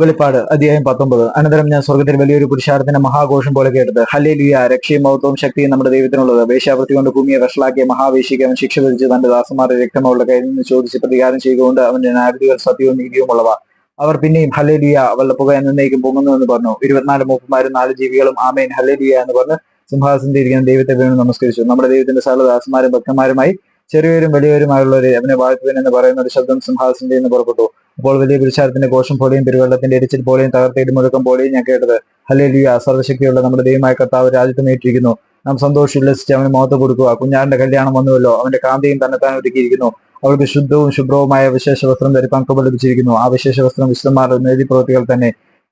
വെളിപ്പാട് അധ്യായം പത്തൊമ്പത്. അനന്തരം ഞാൻ സ്വർഗത്തിൽ വലിയൊരു പുരുഷാരത്തിന്റെ മഹാഘോഷം പോലെ കേട്ടത്. ഹല്ലേലൂയ രക്ഷയും മഹത്വവും ശക്തിയും നമ്മുടെ ദൈവത്തിനുള്ളത്. വേശ്യാവൃത്തി കൊണ്ട് ഭൂമിയെ വഷളാക്കിയ മഹാവേശിക്ക് അവൻ ശിക്ഷ വിധിച്ച് തന്റെ ദാസന്മാരുടെ രക്തമുള്ള കയ്യിൽ നിന്ന് ചോദിച്ച് പ്രതികാരം ചെയ്തുകൊണ്ട് അവന്റെ ന്യായവിധികൾ സത്യവും നീതിയും ഉള്ളവ. അവർ പിന്നെയും ഹലേലിയ പുക എന്നേക്കും പൊങ്ങുന്നു എന്ന് പറഞ്ഞു. ഇരുപത്തിനാല് മൂപ്പന്മാരും നാല് ജീവികളും ആമേൻ ഹല്ലേലൂയ എന്ന് പറഞ്ഞ് സിംഹാസനത്തിൽ ഇരിക്കുന്ന ദൈവത്തെ വീണ്ടും നമസ്കരിച്ചു. നമ്മുടെ ദൈവത്തിന്റെ സകല ദാസന്മാരും ഭക്തന്മാരുമായി ചെറിയവരും വലിയവരുമായുള്ളവരെ അവനെ വാഴ്ത്തുവൻ എന്ന് പറയുന്ന ഒരു ശബ്ദം സിംഹാസനത്തിൽ നിന്ന് പുറപ്പെട്ടു. അപ്പോൾ വലിയ പുരുഷാരത്തിന്റെ ഘോഷം പോലെയും പെരുവെള്ളത്തിന്റെ എരിച്ചിൽ പോലെയും തകർത്ത മുഴക്കം പോലെയും ഞാൻ കേട്ടത്. ഹല്ലേലൂയ സർവശക്തിയുള്ള നമ്മുടെ ദൈവമായ കർത്താവ് രാജ്യത്ത് നീട്ടിയിരിക്കുന്നു നാം സന്തോഷം ഉല്ലസിച്ച് അവന് മുഖത്ത് കൊടുക്കുക. കുഞ്ഞാറിന്റെ കല്യാണം വന്നുവല്ലോ. അവന്റെ കാന്തിയും തന്നെത്താൻ ഒരുക്കിയിരിക്കുന്നു. അവൾക്ക് ശുദ്ധവും ശുഭ്രവുമായ വിശേഷ വസ്ത്രം ധരിപ്പാൻ കൃപ ലഭിച്ചിരിക്കുന്നു. ആ വിശേഷ വസ്ത്രം വിശുദ്ധന്മാരുടെ നേതി പ്രവൃത്തികൾ തന്നെ.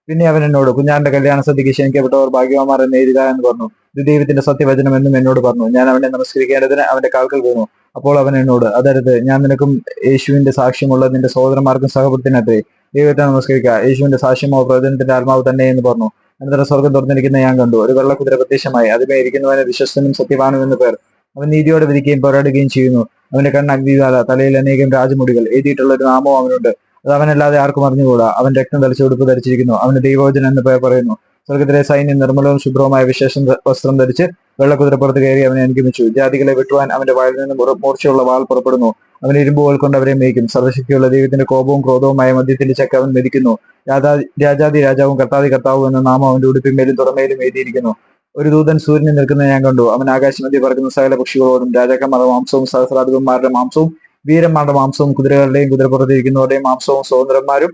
പിന്നെ അവൻ എന്നോട് കുഞ്ഞാറിന്റെ കല്യാണ സദ്യക്ക് ക്ഷണിക്കപ്പെട്ടവർ ഭാഗ്യവാന്മാരെ എന്ന് എന്ന് പറഞ്ഞു. ഇത് ദൈവത്തിന്റെ സത്യവചനം എന്നും എന്നോട് പറഞ്ഞു. ഞാൻ അവനെ നമസ്കരിക്കേണ്ടതിന് അവന്റെ കാൽക്കൽ വീണു. അപ്പോൾ അവൻ എന്നോട് അതരുത് ഞാൻ നിനക്കും യേശുവിന്റെ സാക്ഷ്യമുള്ള നിന്റെ സഹോദരന്മാർക്കും സഹപുരത്തിനത്രേ ദൈവത്തെ നമസ്കരിക്കുക. യേശുവിന്റെ സാക്ഷ്യമോ പ്രവചനത്തിന്റെ ആത്മാവ് തന്നെ എന്ന് പറഞ്ഞു. അനന്തരം സ്വർഗം തുറന്നിരിക്കുന്ന ഞാൻ കണ്ടു. ഒരു വെള്ളക്കുതിര പ്രത്യക്ഷമായി. അതിമേ ഇരിക്കുന്നവനെ വിശ്വസ്തനും സത്യവാനും എന്ന് പേർ. അവൻ നീതിയോടെ വിധിക്കുകയും പോരാടുകയും ചെയ്യുന്നു. അവന്റെ കണ്ണ് അഗ്നിവാല തലയിൽ അനേകം രാജമുടികൾ. എഴുതിയിട്ടുള്ള ഒരു നാമവും അവനുണ്ട്. അത് അവനല്ലാതെ ആർക്കും അറിഞ്ഞുകൂടാ. അവൻ രക്തം തളിച്ച് ഉടുപ്പ് ധരിച്ചിരിക്കുന്നു. അവന് ദൈവോചനം എന്ന് പേർ പറയുന്നു. സ്വർഗത്തിലെ സൈന്യം നിർമ്മലവും ശുഭ്രവുമായ വിശേഷം വസ്ത്രം ധരിച്ച് വെള്ളക്കുതിരപ്പുറത്ത് കയറി അവനെ അനുഗമിച്ചു. ജാതികളെ വിട്ടുവാൻ അവന്റെ വായിൽ നിന്ന് മൂർച്ചയുള്ള വാൾ പുറപ്പെടുന്നു. അവൻ ഇരുമ്പുകൾ കൊണ്ട് അവരെ മേയ്ക്കും. സർവശക്തിയുള്ള ദൈവത്തിന്റെ കോപവും ക്രോധവുമായ മദ്യത്തിന്റെ ചക്ക അവൻ മെതിക്കുന്നു. രാജാ രാജാതി രാജാവും കർത്താതി കർത്താവും എന്ന നാമം അവന്റെ ഉടുപ്പിന്മേലും തുറമേലും എഴുതിയിരിക്കുന്നു. ഒരു ദൂതൻ സൂര്യനെ നിൽക്കുന്നത് ഞാൻ കണ്ടു. അവൻ ആകാശമധ്യ പറക്കുന്ന സകല പക്ഷികളോടും രാജാക്കന്മാരുടെ മാംസവും സഹസ്രാധിപന്മാരുടെ മാംസവും വീരന്മാരുടെ മാംസവും കുതിരകളുടെയും കുതിരപ്പുറത്തിരിക്കുന്നവരുടെയും മാംസവും സ്വതന്ത്രന്മാരും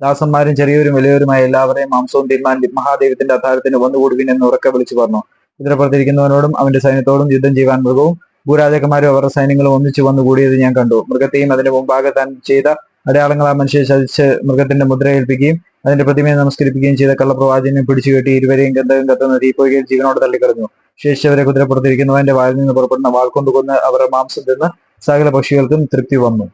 ദാസന്മാരും ചെറിയവരും വലിയവരുമായ എല്ലാവരെയും മാംസവും തീരുമാൻ മഹാദേവത്തിന്റെ അധാരത്തിന് വന്നുകൂടുവിൻ എന്ന് ഉറക്കെ വിളിച്ചു പറഞ്ഞു. ഇതിനപ്പുറത്തിരിക്കുന്നവനോടും അവന്റെ സൈന്യത്തോടും യുദ്ധം ചെയ്യുവാൻ മൃഗവും ഭൂരാജാക്കന്മാരും അവരുടെ സൈന്യങ്ങളും ഒന്നിച്ചു വന്നു വന്നുകൂടിയത് ഞാൻ കണ്ടു. മൃഗത്തെയും അതിന്റെ മുമ്പാകെ താൻ ചെയ്ത അടയാളങ്ങൾ ആ മനുഷ്യരെ ചതിച്ച് മൃഗത്തിന്റെ മുദ്ര ഏൽപ്പിക്കുകയും അതിന്റെ പ്രതിമയെ നമസ്കരിപ്പിക്കുകയും ചെയ്ത കള്ളപ്രവാചകനെ പിടിച്ചു കെട്ടി ഇരുവരെയും ഗന്ധകം കത്തുന്ന തീപ്പൊയ്കയിൽ ജീവനോട് തള്ളിക്കളഞ്ഞു. ശേഷിച്ചവരെ കുതിരപ്പുറത്തിരിക്കുന്നവന്റെ വായിൽ നിന്ന് പുറപ്പെടുന്ന വാൾ കൊണ്ട് കൊന്ന് അവരുടെ മാംസം തിന്ന് സകല പക്ഷികൾക്കും തൃപ്തി വന്നു.